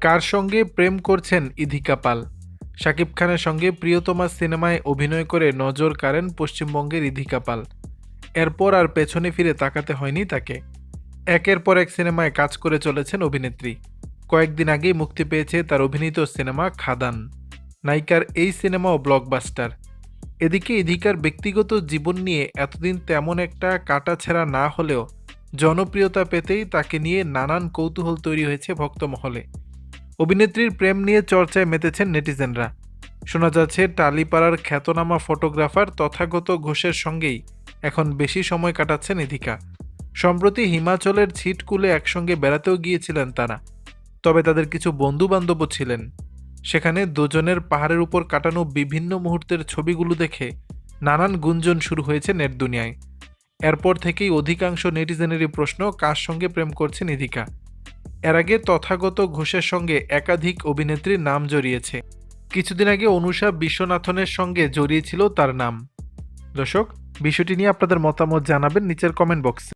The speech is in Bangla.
কার সঙ্গে প্রেম করছেন ইধিকা পাল? শাকিব খানের সঙ্গে প্রিয়তমা সিনেমায় অভিনয় করে নজর কাড়েন পশ্চিমবঙ্গের ইধিকা পাল। এরপর আর পেছনে ফিরে তাকাতে হয়নি তাকে। একের পর এক সিনেমায় কাজ করে চলেছেন অভিনেত্রী। কয়েকদিন আগেই মুক্তি পেয়েছে তার অভিনীত সিনেমা খাদান। নায়িকার এই সিনেমাও ব্লকবাস্টার এদিকে ইধিকার ব্যক্তিগত জীবন নিয়ে এতদিন তেমন একটা কাটাছেঁড়া না হলেও জনপ্রিয়তা পেতেই তাকে নিয়ে নানান কৌতূহল তৈরি হয়েছে ভক্তমহলে। অভিনেত্রীর প্রেম নিয়ে চর্চায় মেতেছেন নেটিজেনরা। শোনা যাচ্ছে, টালিপাড়ার খ্যাতনামা ফটোগ্রাফার তথাগত ঘোষের সঙ্গেই এখন বেশি সময় কাটাচ্ছেন ইধিকা। সম্প্রতি হিমাচলের ছিটকুলে একসঙ্গে বেড়াতেও গিয়েছিলেন তারা। তবে তাদের কিছু বন্ধু বান্ধবও ছিলেন। সেখানে দুজনের পাহাড়ের উপর কাটানো বিভিন্ন মুহূর্তের ছবিগুলো দেখে নানান গুঞ্জন শুরু হয়েছে নেট দুনিয়ায়। এরপর থেকেই অধিকাংশ নেটিজেনেরই প্রশ্ন, কার সঙ্গে প্রেম করছেন ইধিকা? এর আগে তথাগত ঘোষের সঙ্গে একাধিক অভিনেত্রীর নাম জড়িয়েছে। কিছুদিন আগে অনুষা বিশ্বনাথনের সঙ্গে জড়িয়েছিল তার নাম। দর্শক, বিষয়টি নিয়ে আপনাদের মতামত জানাবেন নিচের কমেন্ট বক্সে